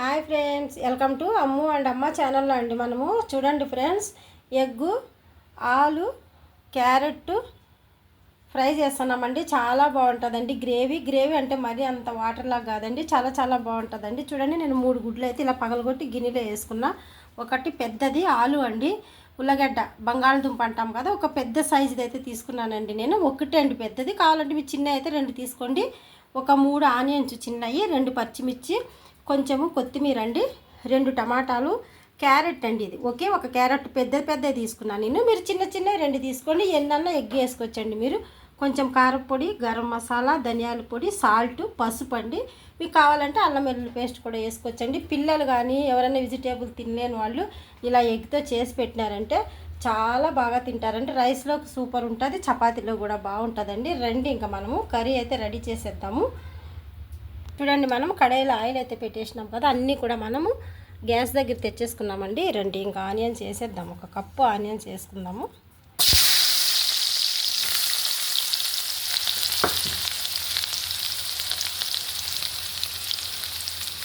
Hi friends welcome to Ammu and Amma ఛానల్లో అండి మనము. చూడండి ఫ్రెండ్స్ ఎగ్గు ఆలు క్యారెట్ ఫ్రై చేస్తున్నామండి. చాలా బాగుంటుందండి. గ్రేవీ గ్రేవీ అంటే మరీ అంత వాటర్లా కాదండి. చాలా చాలా బాగుంటుందండి. చూడండి నేను మూడు గుడ్లు అయితే ఇలా పగలగొట్టి గిన్నెలో వేసుకున్నా. ఒకటి పెద్దది ఆలు అండి. ఉల్లగడ్డ బంగాళదుంప అంటాం కదా ఒక పెద్ద సైజుది అయితే తీసుకున్నానండి నేను. ఒకటే అండి పెద్దది కావాలంటే మీ చిన్న అయితే రెండు తీసుకోండి. ఒక మూడు ఆనియన్స్ చిన్నవి రెండు పచ్చిమిర్చి కొంచెము కొత్తిమీర అండి రెండు టమాటాలు క్యారెట్ అండి ఇది. ఓకే ఒక క్యారెట్ పెద్ద పెద్ద తీసుకున్నాను నేను. మీరు చిన్న చిన్న రెండు తీసుకోండి ఎన్నన్నా ఎగ్ వేసుకోవచ్చండి మీరు. కొంచెం కారపొడి గరం మసాలా ధనియాల పొడి సాల్ట్ పసుపు అండి. మీకు కావాలంటే అల్లం వెల్లుల్లి పేస్ట్ కూడా వేసుకోవచ్చండి. పిల్లలు కానీ ఎవరైనా వెజిటేబుల్ తినలేని వాళ్ళు ఇలా ఎగ్తో చేసి పెట్టినారంటే చాలా బాగా తింటారంటే రైస్లో సూపర్ ఉంటుంది చపాతీలో కూడా బాగుంటుందండి. రండి ఇంకా మనము కర్రీ అయితే రెడీ చేసేద్దాము. చూడండి మనం కడాయిలో ఆయిల్ అయితే పెట్టేసినాం కదా అన్నీ కూడా మనము గ్యాస్ దగ్గర తెచ్చేసుకున్నామండి. రండి ఇంకా ఆనియన్స్ వేసేద్దాం ఒక కప్పు ఆనియన్స్ వేసుకుందాము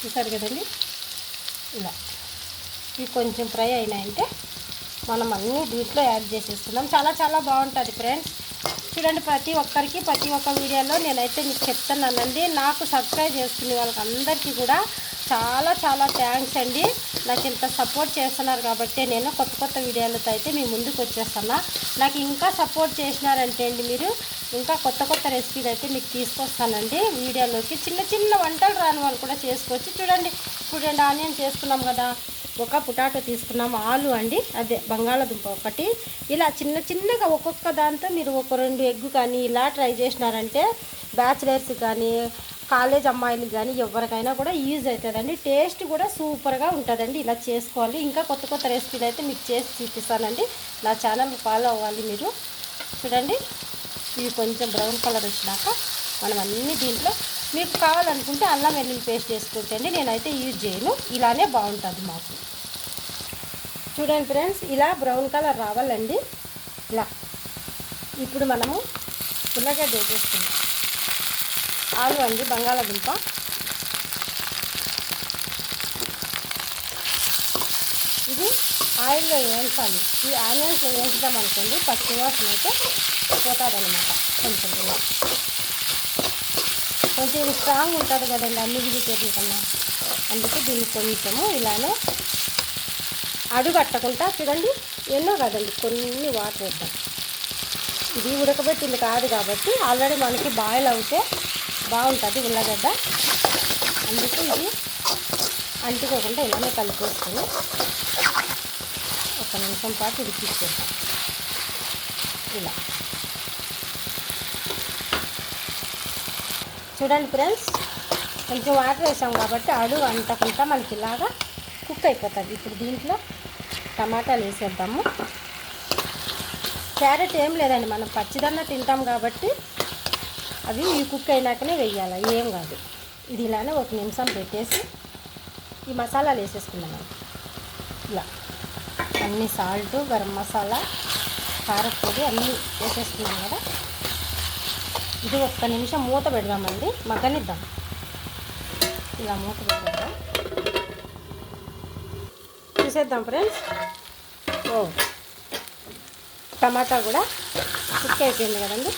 చూసారు కదండి? ఇలా. ఇవి కొంచెం ఫ్రై అయినాయంటే మనం అన్నీ దీంట్లో యాడ్ చేసేసుకుందాం. చాలా చాలా బాగుంటుంది ఫ్రెండ్స్. చూడండి ప్రతి ఒక్కరికి ప్రతి ఒక్క వీడియోలో నేనైతే మీకు చెప్తున్నానండి. నాకు సబ్స్క్రైబ్ చేసుకునే వాళ్ళకి అందరికీ కూడా చాలా చాలా థ్యాంక్స్ అండి. నాకు ఇంత సపోర్ట్ చేస్తున్నారు కాబట్టి నేను కొత్త కొత్త వీడియోలతో అయితే మీ ముందుకు వచ్చేస్తున్నా. నాకు ఇంకా సపోర్ట్ చేసినారంటే అండి మీరు ఇంకా కొత్త కొత్త రెసిపీలు అయితే మీకు తీసుకొస్తానండి. వీడియోలోకి చిన్న చిన్న వంటలు రాని వాళ్ళు కూడా చేసుకోవచ్చు. చూడండి ఇప్పుడు రెండు ఆనియన్ చేసుకున్నాం కదా. ఒక పొటాటో తీసుకున్నాం ఆలు అండి అదే బంగాళాదుంప ఒకటి. ఇలా చిన్న చిన్నగా ఒక్కొక్క దాంతో మీరు ఒక రెండు ఎగ్గు కానీ ఇలా ట్రై చేసినారంటే బ్యాచిలర్స్ కానీ కాలేజ్ అమ్మాయిలు కానీ ఎవరికైనా కూడా యూజ్ అవుతుందండి. టేస్ట్ కూడా సూపర్గా ఉంటుందండి. ఇలా చేసుకోవాలి. ఇంకా కొత్త కొత్త రెసిపీలు అయితే మీకు చేసి చూపిస్తానండి. నా ఛానల్ ఫాలో అవ్వాలి మీరు. చూడండి ఇవి కొంచెం బ్రౌన్ కలర్ వచ్చినాక మనం అన్ని దీంట్లో మీకు కావాలనుకుంటే అల్లం వెల్లుల్లి పేస్ట్ చేసుకుంటండి నేనైతే యూజ్ చేయను. ఇలానే బాగుంటుంది మాకు. చూడండి ఫ్రెండ్స్ ఇలా బ్రౌన్ కలర్ రావాలండి. ఇలా. ఇప్పుడు మనము ఉల్లగడ్డ వేసేసుకుందాం. ఆలు అండి బంగాళాదుంప. ఇది ఆయిల్లో వేయించాలి. ఈ ఆనియన్స్ వేయించుదాం అనుకోండి పచ్చి వాసన అయితే పోతాదనమాట కొంచెం కొంచెం స్ట్రాంగ్ ఉంటుంది కదండి అన్ని వెజిటేబుల్ కన్నా. అందుకే దీన్ని కొంచెము ఇలానే అడుగట్టకుండా చూడండి ఎన్నో కదండి కొన్ని వాటర్ వేద్దాం ఇది ఉడకబెట్టింది కాదు కాబట్టి ఆల్రెడీ మనకి బాయిల్ అవుతే బాగుంటుంది ఉల్లగడ్డ. అందుకే ఇది అంటుకోకుండా ఇలానే కలిపేసుకొని ఒక నిమిషం పాటు ఉడికించేద్దాం ఇలా. చూడండి ఫ్రెండ్స్ కొంచెం వాటర్ వేసాం కాబట్టి అడు అంటకుండా మనకి ఇలాగా కుక్ అయిపోతుంది. ఇప్పుడు దీంట్లో టమాటాలు వేసేద్దాము. క్యారెట్ ఏం లేదండి మనం పచ్చిదన్న తింటాం కాబట్టి అవి ఈ కుక్ అయినాకనే వెయ్యాలి ఏం కాదు. ఇది ఇలానే ఒక నిమిషం పెట్టేసి ఈ మసాలాలు వేసేసుకున్నాం ఇలా అన్ని సాల్ట్ గరం మసాలా కారపొడి అన్నీ వేసేసుకున్నాం కదా. ఇది ఒక్క నిమిషం మూత పెడదామండి మగ్గనిద్దాం. ఇలా మూత పెడదాం చూసేద్దాం ఫ్రెండ్స్. ఓ టమాటా కూడా కుక్ అయిపోయింది కదండి.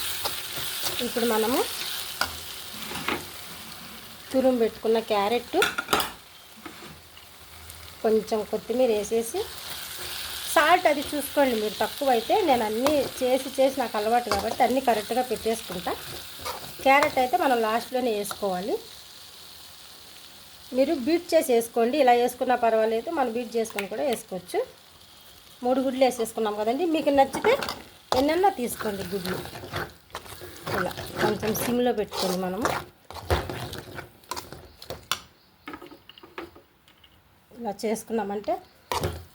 ఇప్పుడు మనము తురుము పెట్టుకున్న క్యారెట్ కొంచెం కొత్తిమీర వేసేసి సాల్ట్ అది చూసుకోండి మీరు తక్కువ అయితే నేను అన్నీ చేసి చేసి నాకు అలవాటు కాబట్టి అన్నీ కరెక్ట్గా పెట్టేసుకుంటా. క్యారెట్ అయితే మనం లాస్ట్లోనే వేసుకోవాలి. మీరు బీట్ చేసి వేసుకోండి ఇలా వేసుకున్నా పర్వాలేదు మనం బీట్ చేసుకొని కూడా వేసుకోవచ్చు. మూడు గుడ్లు వేసేసుకున్నాం కదండి మీకు నచ్చితే ఎన్నెన్నా తీసుకోండి గుడ్లు. ఇలా కొంచెం సిమ్లో పెట్టుకోండి మనము. ఇలా చేసుకున్నామంటే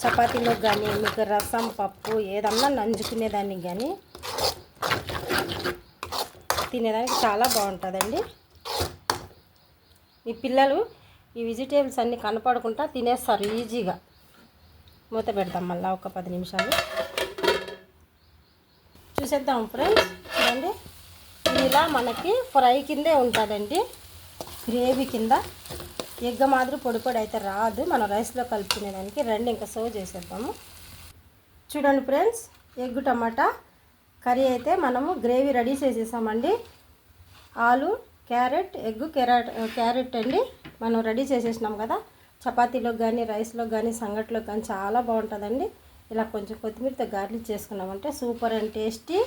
చపాతీలో కానీ మీకు రసం పప్పు ఏదన్నా నంజుకునేదానికి కానీ తినేదానికి చాలా బాగుంటుందండి. ఈ పిల్లలు ఈ వెజిటేబుల్స్ అన్నీ కనపడకుండా తినేస్తారు ఈజీగా. మూత పెడతాం మళ్ళీ ఒక పది నిమిషాలు. చూసేద్దాం ఫ్రెండ్స్. చూడండి. ఇలా మనకి ఫ్రై కిందే ఉంటుందండి. గ్రేవీ కింద. ఎగ్గ మాదిరి పొడి పొడి అయితే రాదు. మనం రైస్లో కలుపుకునేదానికి రెండు ఇంకా సర్వ్ చేసేద్దాము. చూడండి ఫ్రెండ్స్ ఎగ్ టమాటా. కర్రీ అయితే మనము గ్రేవీ రెడీ చేసేసామండి. ఆలు క్యారెట్ ఎగ్ క్యారెట్ క్యారెట్ అండి. మనం రెడీ చేసేసినాం కదా. చపాతీలో కానీ రైస్లో కానీ సంగట్లో కానీ చాలా బాగుంటుందండి. ఇలా కొంచెం కొత్తిమీరతో గార్లిక్ చేసుకున్నామంటే సూపర్ అండ్ టేస్టీ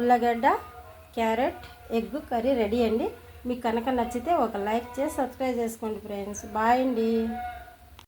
ఉల్లగడ్డ క్యారెట్ ఎగ్ కర్రీ రెడీ అండి. మీకు కనుక నచ్చితే ఒక లైక్ చేసి సబ్స్క్రైబ్ చేసుకోండి ఫ్రెండ్స్. బాయ్ అండి.